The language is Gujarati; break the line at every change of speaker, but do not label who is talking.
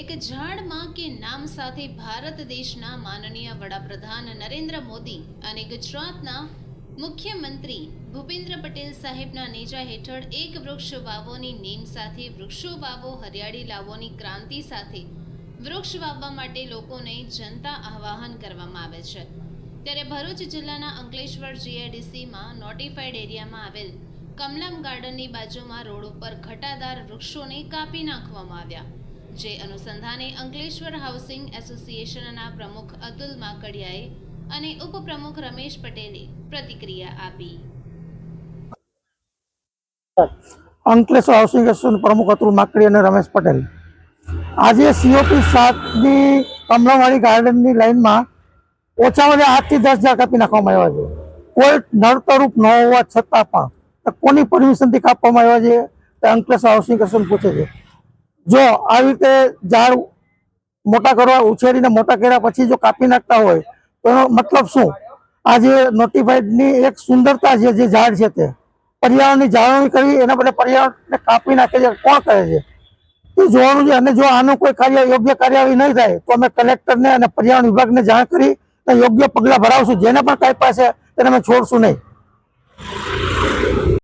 એક ઝાડમાં કે નામ સાથે ભારત દેશના માનનીય વડાપ્રધાન નરેન્દ્ર મોદી અને ગુજરાતના મુખ્યમંત્રી ભૂપેન્દ્ર પટેલ સાહેબના નેજા હેઠળ એક વૃક્ષ વાવોની નેમ સાથે વૃક્ષો વાવો, હરિયાળી લાવોની ક્રાંતિ સાથે વૃક્ષ વાવવા માટે લોકોને જનતા આહ્વાન કરવામાં આવે છે. ત્યારે ભરૂચ જિલ્લાના અંકલેશ્વર જીઆઈડીસીમાં નોટિફાઈડ એરિયામાં આવેલ કમલમ ગાર્ડનની બાજુમાં રોડ ઉપર ઘટાદાર વૃક્ષોને કાપી નાખવામાં આવ્યા. જે અનુસંધાને અંકલેશ્વર હાઉસિંગ એસોસિએશનના પ્રમુખ અતુલ માકડિયાએ અને ઉપપ્રમુખ રમેશ પટેલે પ્રતિક્રિયા આપી.
અંકલેશ્વર હાઉસિંગ એસોસિએશન પ્રમુખ અતુલ માકડી અને રમેશ પટેલ. આજે સીઓપી સાતની કમલાવાડી ગાર્ડનની લાઇનમાં ઓછામાં ઓછા આઠથી દસ હજાર કાપી નાખવામાં આવ્યા છે. કોઈ નડતરૂપ ન હોવા છતાં પણ કોની પરમિશનથી કાપવામાં આવ્યા છે? તે અંકલેશ્વર હાઉસિંગ એસોસિએશન પૂછે છે. જો આવી રીતે ઝાડ મોટા કરવા, ઉછેરીને મોટા કર્યા પછી જો કાપી નાખતા હોય તો એનો મતલબ શું? આ જે નોટિફાઈડની એક સુંદરતા છે, જે ઝાડ છે તે. પર્યાવરણની જાળવણી કરવી, એના બદલે પર્યાવરણને કાપી નાખે છે. કોણ કરે છે? એ જોવાનું છે અને જો આનું કોઈ કાર્ય, યોગ્ય કાર્યવાહી નહીં થાય, તો અમે કલેક્ટરને અને પર્યાવરણ વિભાગને જાણ કરી યોગ્ય પગલાં ભરાવશું. જેને પણ કાંઈ પાસે તેને અમે છોડશું નહીં.